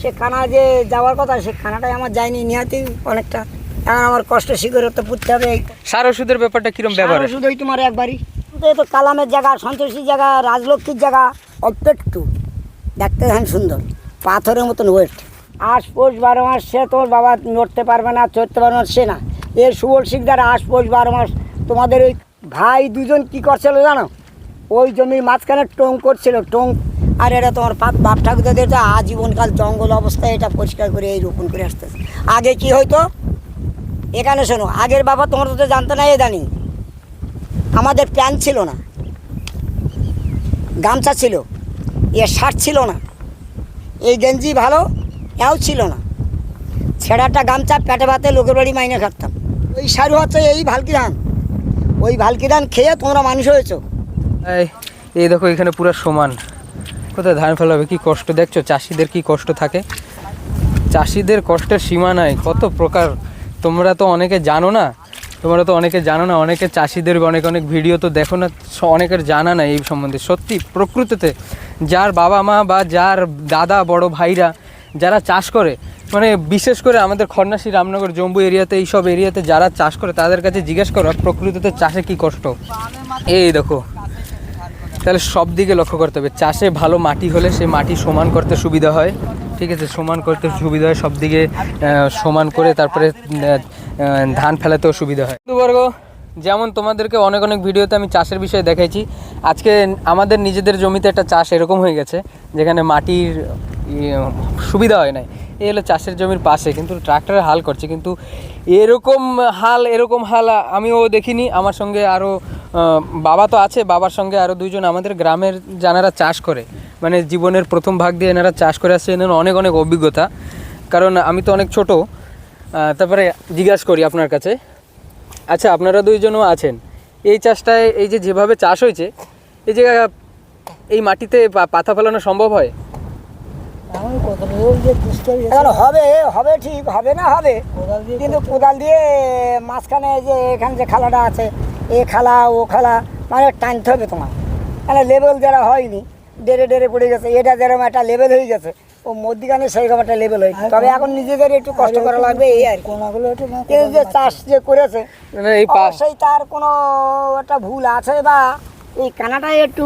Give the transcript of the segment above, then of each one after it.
সে খানা যে যাওয়ার কথা সে খানাটাই আমার যায়নি নিহাতি অনেকটা। এখন আমার কষ্ট শিখর তো পুঁততে হবে। সার ওষুধের ব্যাপারটা কিরম ব্যবহার? ওষুধ ওই তোমার একবারই। তো কালামের জায়গা সন্তোষীর জায়গা রাজলক্ষ্মীর জায়গা অল্প একটু দেখতে ধান সুন্দর পাথরের মতন ওয়েট আশ পোষ বারো মাস সে তোর বাবা নড়তে পারবে না চড়তে পারবে না সে না। এর সুবল শিকদার আশ পোষ বারো মাস তোমাদের ওই ভাই দুজন কি করছিল জানো? ওই জমির মাঝখানে টোং করছিল টোং আর এটা তোমার বাপ ঠাকুরদের তো আজীবনকাল জঙ্গল অবস্থায় এটা পরিষ্কার করে এই রোপণ করে আসতেছে। আগে কি হইতো? এখানে শোনো, আগের বাবা তোমরা তো জানতো না এ জানি আমাদের প্যান্ট ছিল না। গামছা ছিল। এ শার্ট ছিল না। এই গেঞ্জি ভালো, এও ছিল না। ছেঁড়াটা গামছা পেটে ভাতে লোকের বাড়ি মাইনে খাটতাম। ওই সারু হচ্ছে এই ভালকি ধান ওই ভালকি ধান খেয়ে তোমরা মানুষ হয়েছো। এই দেখো এখানে পুরো সমান। কোথায় ধান ফেলাবে কি কষ্ট দেখছ? চাষিদের কি কষ্ট থাকে? চাষিদের কষ্টের সীমা নাই, কত প্রকার। তোমরা তো অনেকে জানো না, তোমরা তো অনেকে জানো না, অনেকে চাষিদের অনেক অনেক ভিডিও তো দেখো না অনেকের জানা নাই এই সম্বন্ধে। সত্যি, প্রকৃতিতে যার বাবা মা বা যার দাদা, বড় ভাইরা যারা চাষ করে মানে বিশেষ করে আমাদের খন্নাসী রামনগর জম্বু এরিয়াতে, এইসব এরিয়াতে যারা চাষ করে, তাদের কাছে জিজ্ঞেস করো, প্রকৃতিতে চাষে কি কষ্ট? এই দেখো তাহলে সব দিকে লক্ষ্য করতে হবে। চাষে ভালো মাটি হলে সেই মাটি সমান করতে সুবিধা হয়। ঠিক আছে সমান করতে সুবিধা হয় সব দিকে সমান করে তারপরে ধান ফেলাতেও সুবিধা হয়। বর্গ যেমন তোমাদেরকে অনেক অনেক ভিডিওতে আমি চাষের বিষয়ে দেখাইছি আজকে আমাদের নিজেদের জমিতে একটা চাষ এরকম হয়ে গেছে যেখানে মাটির ইয়ে, সুবিধা হয় নাই। এই হলো চাষের জমির পাশে কিন্তু ট্রাক্টরে হাল করছে কিন্তু এরকম হাল এরকম হাল আমিও দেখিনি। আমার সঙ্গে আরও বাবা তো আছে, বাবার সঙ্গে আরও দুইজন আমাদের গ্রামের যারা চাষ করে। মানে জীবনের প্রথম ভাগ দিয়ে এনারা চাষ করে আসছে, এনার অনেক অনেক অভিজ্ঞতা। কারণ আমি তো অনেক ছোট তারপরে জিজ্ঞাসা করি আপনার কাছে। আচ্ছা আপনারা দুইজনও আছেন। এই চাষটায়, এই যে যেভাবে চাষ হয়েছে, এই যে এই মাটিতে পাতা ফেলানো সম্ভব হয়? এখন হবে হবে ঠিক হবে না হবে। কিন্তু কোদাল দিয়ে মাঝখানে যে এখানে যে খালাটা আছে এ খালা ও খালা মানে টানতে হবে তোমার মানে লেভেল যারা হয়নি ডেরে ডেরে পড়ে গেছে এটা যেরকম একটা লেভেল হয়ে গেছে ও মধ্যিখানে সেইরকম একটা লেভেল হয়েছে তবে এখন নিজেদের একটু কষ্ট করা লাগবে এই আর কি। কিন্তু যে চাষ যে করেছে মানে অবশ্যই তার কোনো একটা ভুল আছে বা এই কানাটাই একটু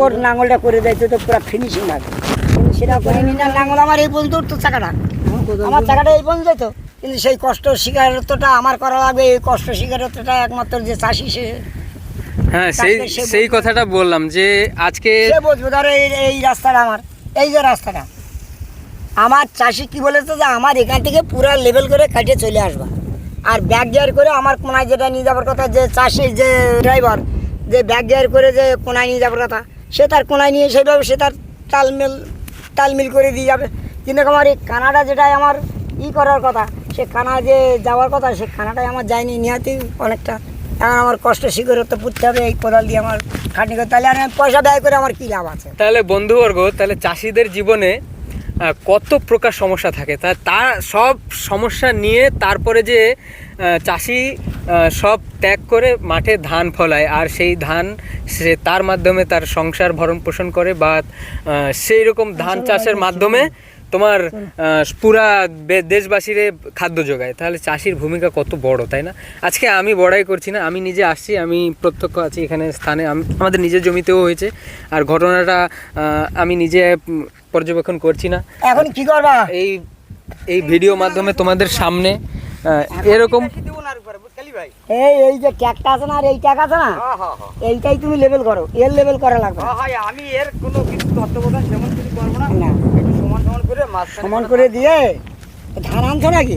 ওর নাঙলটা করে দিয়েছে তো পুরো ফিনিশিং কিন্তু সেটা করিনি না নাঙল আমার এই পর্যন্ত উঠতো চাকাটা। আমার চাকাটা এই পর্যন্ত যেত। কিন্তু সেই কষ্ট স্বীকারত্বটা আমার করা লাগবে এই কষ্ট স্বীকারত্বটা একমাত্র যে চাষি সে হ্যাঁ সেই সেই কথাটা বললাম যে আজকে বুঝবে ধরো এই এই রাস্তাটা আমার এই যে রাস্তাটা। আমার চাষি কি বলেছে যে আমার এখান থেকে পুরো লেভেল করে কাটিয়ে চলে আসবা। আর ব্যাক গিয়ার করে আমার কোনায় যেটা নিয়ে যাবার কথা যে চাষি যে ড্রাইভার যে ব্যাক গিয়ার করে যে কোনায় নিয়ে যাবার কথা সে তার কোনায় নিয়ে সেভাবে সে তার তালমেল তালমিল করে দিয়ে যাবে। কিন্তু আমার এই কানাডা যেটাই আমার ই করার কথা, সে কানা যে যাওয়ার কথা, সে কানাটাই আমার যায়নি নিহাতি অনেকটা। এখন আমার কষ্ট শিখরত্ব পুরতে হবে, এই কোদাল দিয়ে আমার খাটনি করে। তাহলে আমি পয়সা ব্যয় করে আমার কী লাভ আছে? তাহলে বন্ধুবর্গ, তাহলে চাষিদের জীবনে কত প্রকার সমস্যা থাকে? তা তার সব সমস্যা নিয়ে তারপরে যে চাষি সব ত্যাগ করে মাঠে ধান ফলায় আর সেই ধান সে তার মাধ্যমে তার সংসার ভরণ পোষণ করে বা সেই রকম ধান চাষের মাধ্যমে তোমার পুরা দেশবাসীরে খাদ্য যোগায়। তাহলে চাষির ভূমিকা কত বড় তাই না? আজকে আমি বড়াই করছি না আমি নিজে আসছি আমি প্রত্যক্ষ আছি এখানে স্থানে আমাদের নিজের জমিতেও হয়েছে। আর ঘটনাটা আমি নিজে পর্যবেক্ষণ করছি না। এখন কি করবা? এই এই ভিডিও মাধ্যমে তোমাদের সামনে এরকম এই এই যে ট্যাগটা আছে না আর এই আছে না? এইটাই তুমি লেভেল করো। এর লেভেল করা লাগবে আমি এর কোনো কিছু তত্ত্বাবধান সেমন কিছু করব না। না। সমান সমান করে মাছ সমান করে দিয়ে ধান আনছো নাকি?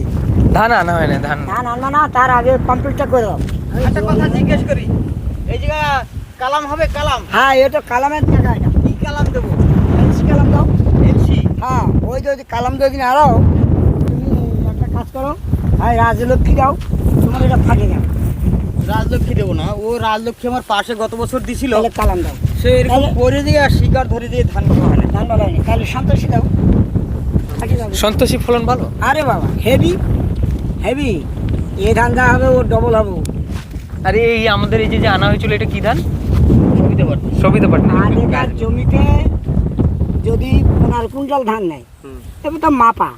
ধান আনা হয় না ধান। ধান আনবা না তার আগে কমপ্লিটটা করে দাও। একটা কথা জিজ্ঞেস করি। এই জায়গা কালাম হবে কালাম? হ্যাঁ এটা কালামের টাকা এটা। কি কালাম দেবো? কালাম দাও? হ্যাঁ ওই যদি কালাম যদি না দাও তুমি একটা কাজ করো হ্যাঁ রাজলক্ষ্মী দাও তোমার এটা ফাটে যাও রাজলক্ষ্মী দেবো না ও রাজলক্ষ্মী আমার পাশে গত বছর দিছিল। তাহলে কালাম দাও। সে এরকম করে দিয়ে আর শিকার ধরে দিয়ে ধান হয় না। ধান ভালো তাহলে সন্তোষী দাও। সন্তোষী ফলন ভালো? আরে বাবা হেভি হেভি। এ ধান যা হবে ও ডবল হবে। আর এই আমাদের এই যে যে আনা হয়েছিল এটা কি ধান? সুবিধা পারতো সবিতা আগেকার জমিতে যদি পনেরো কুইন্টাল ধান নেয়। এবার তো মাপা।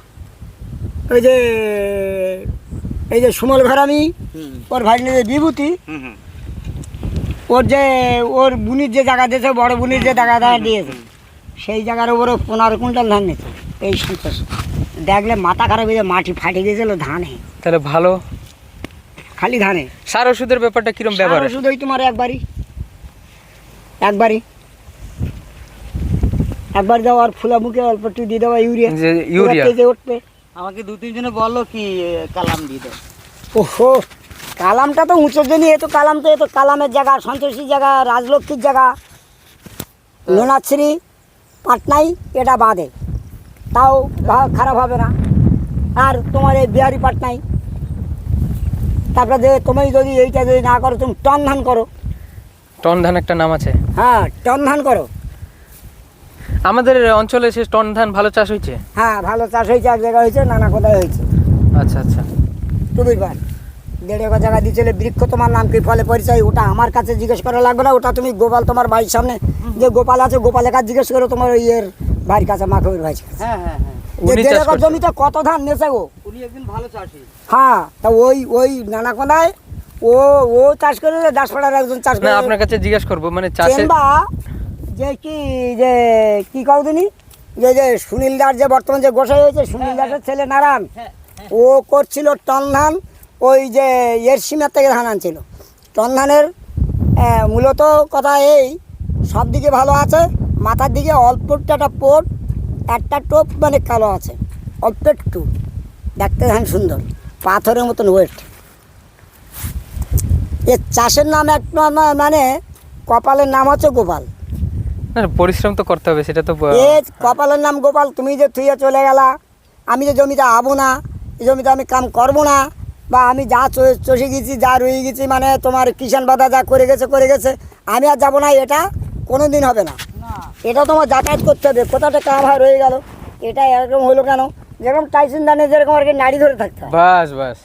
ওই যে এই যে সুমল হুম। ওর ভাই যে বিভূতি ওর যে ওর বুনির যে জায়গা দিয়েছে বড় বুনির যে জায়গা জায়গা দিয়েছে সেই জায়গার উপরে পনেরো কুইন্টাল ধান নিয়েছে। এই সন্তোষ। দেখলে মাথা খারাপ হয়ে যায়, মাটি ফাটে গেছিল ধানে। তাহলে ভালো। খালি ধানে। সার ওষুধের ব্যাপারটা কিরম ব্যবহার ওষুধ ওই তোমার একবারই। একবারই। একবার দাও আর ফুলা মুখে অল্প একটু দিয়ে দেওয়া ইউরিয়া। ইউরিয়া। তেজে উঠবে? আমাকে দু তিনজনে বলল কি কালাম দিয়ে দাও। ওহো কালামটা তো উঁচুর জন্য এ তো কালাম তো এ তো কালামের জায়গা সন্তোষী জায়গা রাজলক্ষ্মীর জায়গা। লোনাশ্রী পাটনাই এটা বাদে। তাও খারাপ হবে না। আর তোমার এই বিহারি পাটনাই। তারপরে যে তুমি যদি এইটা যদি না করো তুমি টন ধান করো। টন ধান একটা নাম আছে। হ্যাঁ টন ধান করো। আমাদের অঞ্চলে সে টন ধান ভালো চাষ হয়েছে? হ্যাঁ ভালো চাষ হয়েছে এক জায়গায় হয়েছে নানা কোথায় হয়েছে। আচ্ছা আচ্ছা। টুবির বার দেড় একর জায়গা দিয়েছিল বৃক্ষ তোমার নাম কি? ফলে পরিচয় ওটা আমার কাছে জিজ্ঞেস করা লাগবে না ওটা তুমি গোপাল তোমার বাড়ির সামনে যে গোপাল আছে গোপালের কাছে জিজ্ঞেস করো তোমার ওই ইয়ের বাড়ির কাছে মাখবির ভাই হ্যাঁ হ্যাঁ হ্যাঁ। দেড় একর জমিতে কত ধান নেছে গো? উনি একদিন ভালো চাষি হ্যাঁ তা ওই ওই নানা কোনায় ও ও চাষ করে দাসপাড়ার একজন চাষ করে আপনার কাছে জিজ্ঞেস করব মানে চাষে যে কি যে কি দিনি যে যে সুনীল দাস যে বর্তমান যে গোসাই হয়েছে সুনীল দাসের ছেলে নারায়ণ ও করছিল টন ধান ওই যে এর সীমার থেকে ধান আনছিল। টন ধানের মূলত কথা এই সব দিকে ভালো আছে মাথার দিকে অল্প একটা পোট একটা টোপ মানে কালো আছে অল্প একটু। দেখতে ধান সুন্দর পাথরের মতন ওয়েট এর চাষের নাম এক মানে কপালের নাম হচ্ছে গোপাল। না পরিশ্রম তো করতে হবে সেটা তো কপালের নাম গোপাল তুমি যে থুয়ে চলে গেলা আমি যে জমিতে আবো না এই জমিতে আমি কাম করব না বা আমি যা চষে গেছি যা রয়ে গেছি মানে তোমার কিষাণ বাধা যা করে গেছে করে গেছে আমি আর যাব না এটা কোনো দিন হবে না। এটা তোমার যাতায়াত করতে হবে কোথাটা কাম হয় রয়ে গেল এটা এরকম হলো কেন? যেরকম টাইসন দানে যেরকম আর কি নাড়ি ধরে থাকতে বাস বাস।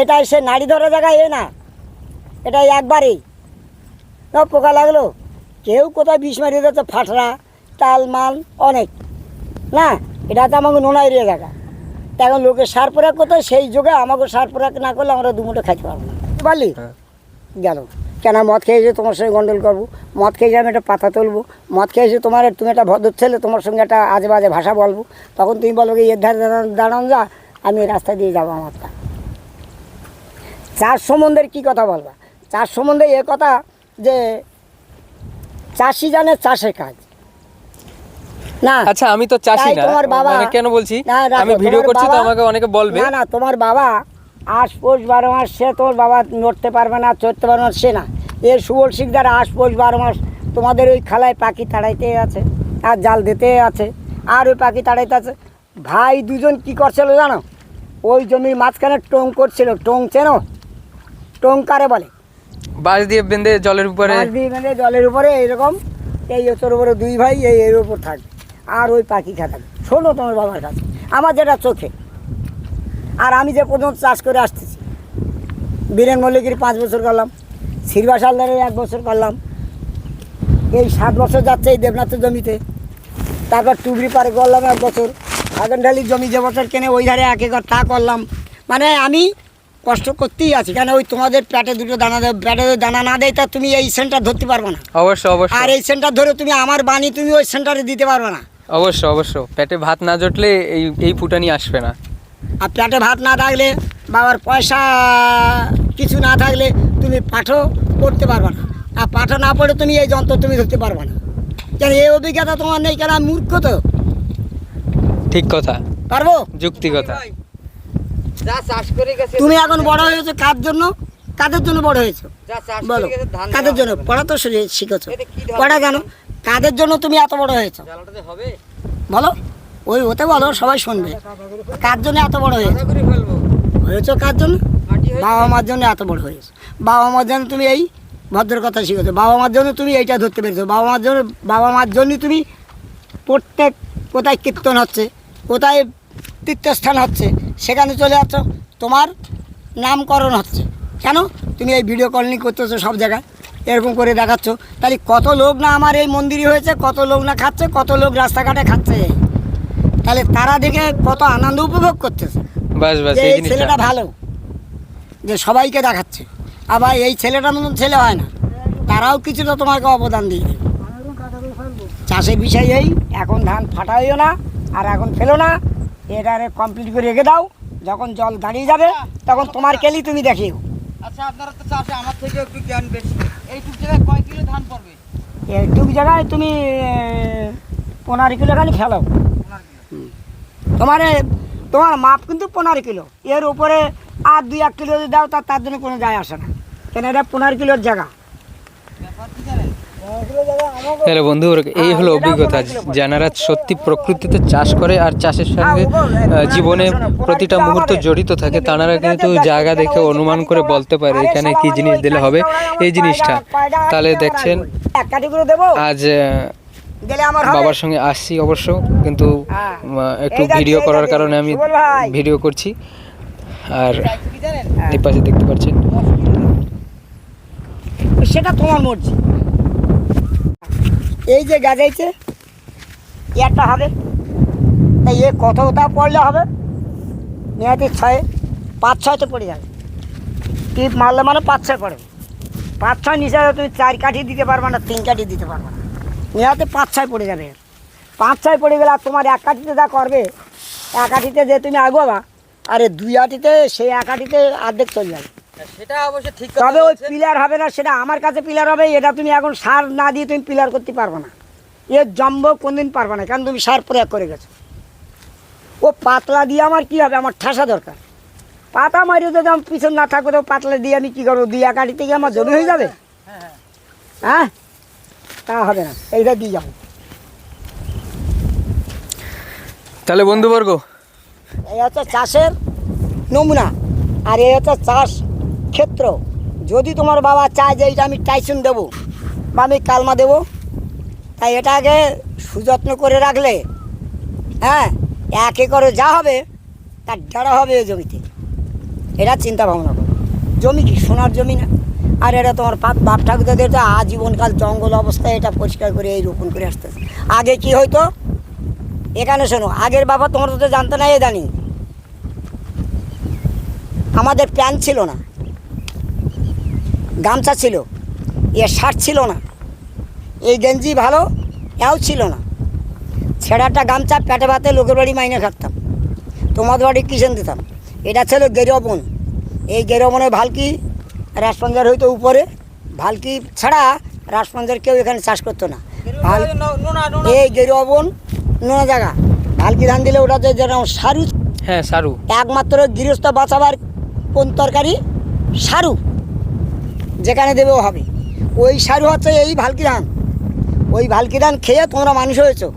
এটাই সে নাড়ি ধরা জায়গায় এ না এটা একবারেই। পোকা লাগল? কেউ কোথায় বিষ মারিয়ে দিচ্ছে ফাটরা তাল মাল অনেক। না এটা তো আমাকে নোনা এরিয়া জায়গা তা এখন লোকে সার প্রয়োগ করতে সেই যুগে আমাকে সার প্রয়োগ না করলে আমরা দুমুটো খাইতে পারব না। পারলি হ্যাঁ। গেল। কেন মদ খেয়েছে তোমার সঙ্গে গন্ডল করব? মদ খেয়েছে আমি একটা পাতা তুলবো? মদ খেয়েছে তোমার তুমি একটা ভদ্র ছেলে তোমার সঙ্গে একটা আজে বাজে ভাষা বলব? তখন তুমি বলব কি এর ধারে দাঁড়ান দাঁড়ান যা আমি রাস্তা দিয়ে যাব আমারটা চাষ সম্বন্ধে কি কথা বলবা? চাষ সম্বন্ধে এ কথা যে চাষি জানে চাষের কাজ। না আচ্ছা আমি তো চাষি না তোমার বাবা- মানে কেন বলছি? আমি ভিডিও করছি তো আমাকে অনেকে বলবে। না না তোমার বাবা আশ পোষ বারো মাস সে তোমার বাবা নড়তে পারবে না চড়তে পারবে না সে না। এ সুবল শিকদার আশ পোষ বারো মাস তোমাদের ওই খালায় পাখি তাড়াইতে আছে আর জাল দিতে আছে আর ওই পাখি তাড়াইতে আছে। ভাই দুজন কি করছিল জানো? ওই জমির মাঝখানে টোং করছিল টোং চেনো? টোং কারে বলে? বাঁশ দিয়ে বেঁধে জলের উপরে দিয়ে বেঁধে জলের উপরে এইরকম, এই তোর উপরে দুই ভাই, এই এর উপর থাকবে আর ওই পাখি খাতা শোনো তোমার বাবার কাছে। আমার যেটা চোখে। আর আমি যে প্রথম চাষ করে আসতেছি, বীরেন মল্লিকের পাঁচ বছর করলাম শিরবাস হালদারের এক বছর করলাম। এই সাত বছর যাচ্ছে এই দেবনাথের জমিতে। তারপর টুবরি পারে করলাম এক বছর। আগানঢালির জমি যে বছর কেনে, ওই ধারে এক একর তা করলাম। মানে আমি কষ্ট করতেই আছে। কেন ওই তোমাদের প্যাটে দুটো দানা দেবে প্যাটে দানা না দেয় তা তুমি এই সেন্টার ধরতে পারবে না। অবশ্যই অবশ্যই। আর এই সেন্টার ধরে তুমি আমার বাণী তুমি ওই সেন্টারে দিতে পারবে না। অবশ্য অবশ্য পেটে ভাত না জটলে এই এই ফুটানি আসবে না। আর প্যাটে ভাত না থাকলে বাবার পয়সা কিছু না থাকলে তুমি পাঠও করতে পারবে না। আর পাঠও না পড়ে তুমি এই যন্ত্র তুমি ধরতে পারবে না। কেন এই অভিজ্ঞতা তোমার নেই কেন মূর্খ তো? ঠিক কথা। পারব? যুক্তি কথা। যা চাষ করে গেছে তুমি এখন বড় হয়েছো কার জন্য? কাদের জন্য বড় হয়েছো? বলো কাদের জন্য? পড়া তো শিখে- শিখেছো। পড়া কেন? কাদের জন্য তুমি এত বড় হয়েছো? বলো ওই ওতে বলো সবাই শুনবে। কার জন্য এত বড় হয়েছো? হয়েছো কার জন্য? বাবা মার জন্য এত বড় হয়েছে। বাবা মার জন্য তুমি এই ভদ্র কথা শিখেছো। বাবা মার জন্য তুমি এইটা ধরতে পেরেছ। বাবা মার জন্য বাবা মার জন্য তুমি প্রত্যেক কোথায় কীর্তন হচ্ছে কোথায় তীর্থস্থান হচ্ছে সেখানে চলে যাচ্ছ তোমার নামকরণ হচ্ছে। কেন? তুমি এই ভিডিও কলিং করতেছো সব জায়গায় এরকম করে দেখাচ্ছ। তাহলে কত লোক না আমার এই মন্দিরই হয়েছে কত লোক না খাচ্ছে কত লোক রাস্তাঘাটে খাচ্ছে? তাহলে তারা দেখে কত আনন্দ উপভোগ করতেছে। এই ছেলেটা ভালো যে সবাইকে দেখাচ্ছে। আবার এই ছেলেটার মতন ছেলে হয় না তারাও কিছুটা তোমাকে অবদান দিয়ে চাষের বিষয় এই এখন ধান ফাটাইও না আর এখন ফেলো না এটারে কমপ্লিট করে রেখে দাও। যখন জল দাঁড়িয়ে যাবে তখন তোমার কেলি তুমি দেখিও। আচ্ছা আপনারা তো চাষে আমার থেকে একটু জ্ঞান বেশি। এইটুক জায়গায় কয় কিলো ধান পড়বে? এইটুক জায়গায় তুমি পনেরো কিলো খালি ফেলো তোমার তোমার মাপ কিন্তু পনেরো কিলো। এর উপরে আর দুই এক কিলো যদি দাও তার তার জন্য কোনো যায় আসে না। কেন এটা পনেরো কিলোর জায়গা। হ্যালো বন্ধু এই হলো অভিজ্ঞতা। যারা সত্যি প্রকৃতিতে চাষ করে আর চাষের সঙ্গে জীবনে প্রতিটা মুহূর্ত জড়িত থাকে। তারা কিন্তু জায়গা দেখে অনুমান করে বলতে পারে এখানে কি জিনিস দিলে হবে। এই জিনিসটা। তাহলে দেখছেন আজ। বাবার সঙ্গে আসছি অবশ্য কিন্তু হ্যাঁ। একটু ভিডিও করার কারণে আমি ভিডিও করছি। আর এই পাশে দেখতে পাচ্ছেন। সেটা তোমার মর্জি। এই যে গাজাইছে একটা হবে। তাই এ কত কতটা পড়লে হবে? মেয়াদি ছয়, পাঁচ ছয় তো পড়ে যাবে। টিপ মারলে মানে পাঁচ ছয় পড়ে। পাঁচ ছয় নিচে তুমি চার কাঠি দিতে পারবে না, তিন কাঠি দিতে পারবে না। মেয়াতে পাঁচ ছয় পড়ে যাবে। পাঁচ ছয় পড়ে গেলে তোমার এক কাঠিতে যা করবে, এক আটিতে যে তুমি আগুয়াবা, আরে দুই আটিতে সেই এক আটিতে অর্ধেক চলে যাবে। সেটা অবশ্য ঠিক তবে ওই পিলার হবে না সেটা আমার কাছে পিলার হবে এটা তুমি এখন সার না দিয়ে তুমি পিলার করতে পারবে না। এর জম্ব কোনদিন পারবে না কারণ তুমি সার প্রয়োগ করে গেছো। ও পাতলা দিয়ে আমার কি হবে? আমার ঠাসা দরকার। পাতা মারিয়ে যদি আমার পিছন না থাকবে তো পাতলা দিয়ে আমি কি করব? দুই একাটি থেকে আমার জমি হয়ে যাবে? হ্যাঁ? তা হবে না এইটা দিয়ে যাব। তাহলে বন্ধুবর্গ? এই হচ্ছে চাষের নমুনা আর এই হচ্ছে চাষ ক্ষেত্র। যদি তোমার বাবা চায় যে এইটা আমি টাইসন দেবো, বা আমি কালমা দেবো, তাই এটাকে সুযত্ন করে রাখলে হ্যাঁ এক একরে যা হবে, তার ডাড়া হবে ওই জমিতে। এটা চিন্তা ভাবনা করো। জমি কি সোনার জমি না? আর এটা তোমার পাপ বাপ ঠাকুরদের তো আজীবনকাল জঙ্গল অবস্থায় এটা পরিষ্কার করে এই রোপণ করে আসতেছে। আগে কি হয়তো এখানে শোনো, আগের বাবা তোমরা তো জানতে না, এ জানি আমাদের প্যান্ট ছিল না। গামছা ছিল। এ শার্ট ছিল না। এই গেঞ্জি ভালো এও ছিল না। ছেঁড়াটা গামছা পেটে ভাতে লোকের বাড়ি মাইনে খাটতাম। তোমাদের বাড়ি কিষেন দিতাম? এটা ছিল গেরবন। এই গেরবনে ভালকি রাজপঞ্জার হইতো উপরে। ভালকি ছাড়া রাজপঞ্জার কেউ এখানে চাষ করতো না। এই গেরুয়াবন নোনা জায়গা। ভালকি ধান দিলে ওটা যে যেরকম সারু। হ্যাঁ সারু। একমাত্র গৃহস্থ বাঁচাবার কোন তরকারি? সারু। যেখানে দেবেও হবে। ওই সারু হচ্ছে এই ভালকি ধান ওই ভালকি ধান খেয়ে তোমরা মানুষ হয়েছো।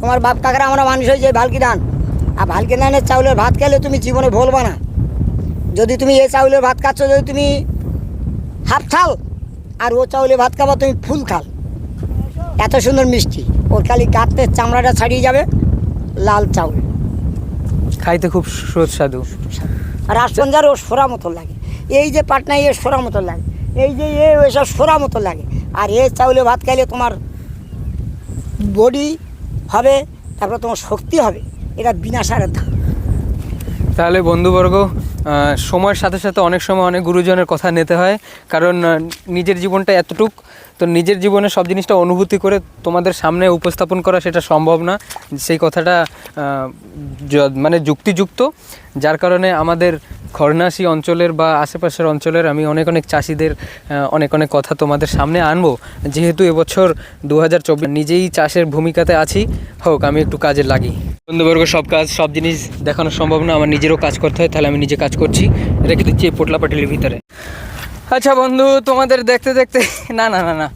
তোমার বাপ কাকারা আমরা মানুষ হয়েছে এই ভালকি ধান আর ভালকি ধানের চাউলের ভাত খেলে তুমি জীবনে ভুলবা না। যদি তুমি এই চাউলের ভাত খাচ্ছ যদি তুমি হাফ থাল আর ও চাউলে ভাত খাব তুমি ফুল খাল এত সুন্দর মিষ্টি। ওর খালি গাতে চামড়াটা ছাড়িয়ে যাবে লাল চাউল। খাইতে খুব সুস্বাদু। রাজপঞ্জার ও সোরা মতো লাগে। এই যে পাটনায় এ সোরা মতো লাগে, এই যে এ ওইসব সোরা মতো লাগে। আর এ চাউলে ভাত খাইলে তোমার বডি হবে, তারপর তোমার শক্তি হবে, এটা বিনা সারের ধান তাহলে বন্ধুবর্গ সময়ের সাথে সাথে অনেক সময় অনেক গুরুজনের কথা নিতে হয়। কারণ নিজের জীবনটা এতটুক, তো নিজের জীবনে সব জিনিসটা অনুভূতি করে তোমাদের সামনে উপস্থাপন করা সেটা সম্ভব না। সেই কথাটা মানে যুক্তিযুক্ত। যার কারণে আমাদের খরনাসি অঞ্চলের বা আশেপাশের অঞ্চলের আমি অনেক অনেক চাষিদের অনেক অনেক কথা তোমাদের সামনে আনব। যেহেতু এবছর দু হাজার চব্বিশ, নিজেই চাষের ভূমিকাতে আছি। হোক, আমি একটু কাজে লাগি। বন্ধুবর্গ, সব কাজ, সব জিনিস দেখানো সম্ভব না, আমার নিজেরও কাজ করতে হয়, তাহলে আমি নিজে কাজ করছি, রেখে দিচ্ছি এই পোটলা পাটিলের ভিতরে। আচ্ছা বন্ধু, তোমাদের দেখতে দেখতে, না না না না,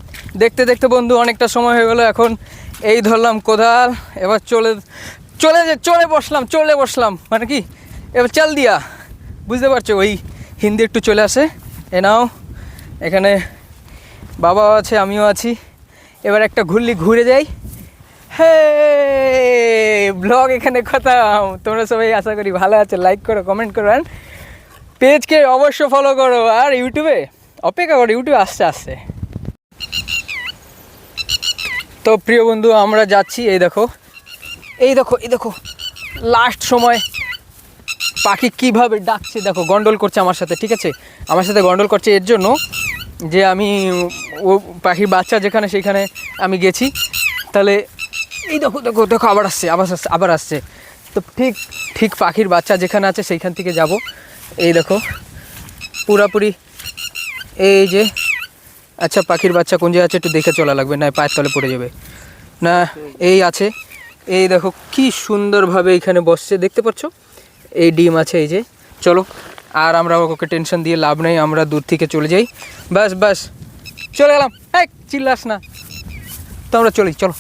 দেখতে দেখতে বন্ধু, অনেকটা সময় হয়ে গেলো, এখন এই ধরলাম কোদাল, এবার চলে চলে যে, চলে বসলাম চলে বসলাম মানে কি, এবার চাল দিয়া, বুঝতে পারছ, ওই হিন্দি একটু চলে আসে, এ নাও, এখানে বাবাও আছে, আমিও আছি, এবার একটা ঘুরলি, ঘুরে যাই, হে! ব্লগ এখানে কথা, তোমরা সবাই আশা করি ভালো আছে। লাইক করো কমেন্ট করো আর পেজকে অবশ্য ফলো করো। আর ইউটিউবে অপেক্ষা করো ইউটিউবে আসতে আসতে তো প্রিয় বন্ধু, আমরা যাচ্ছি, এই দেখো এই দেখো এই দেখো লাস্ট সময় পাখি কীভাবে ডাকছে, দেখো, গন্ডল করছে আমার সাথে, ঠিক আছে? আমার সাথে গন্ডল করছে এর জন্য যে আমি ও পাখির বাচ্চা যেখানে, সেখানে আমি গেছি। তাহলে এই দেখো দেখো দেখো, আবার আসছে আবার আসছে আবার আসছে। তো ঠিক ঠিক পাখির বাচ্চা যেখানে আছে সেইখান থেকে যাব। এই দেখো, পুরাপুরি এই যে আচ্ছা পাখির বাচ্চা কোন জায়গায় আছে একটু দেখে চলা লাগবে, না, পায়ের তলে পড়ে যাবে। না, এই আছে, এই দেখো, কি সুন্দরভাবে এখানে বসছে, দেখতে পাচ্ছ? এই ডিম আছে, এই যে, চলো, আর আমরা ওকে টেনশন দিয়ে লাভ নেই, আমরা দূর থেকে চলে যাই। বাস বাস, চলে গেলাম। এক চিল্লাস না। তো আমরা চলি, চলো।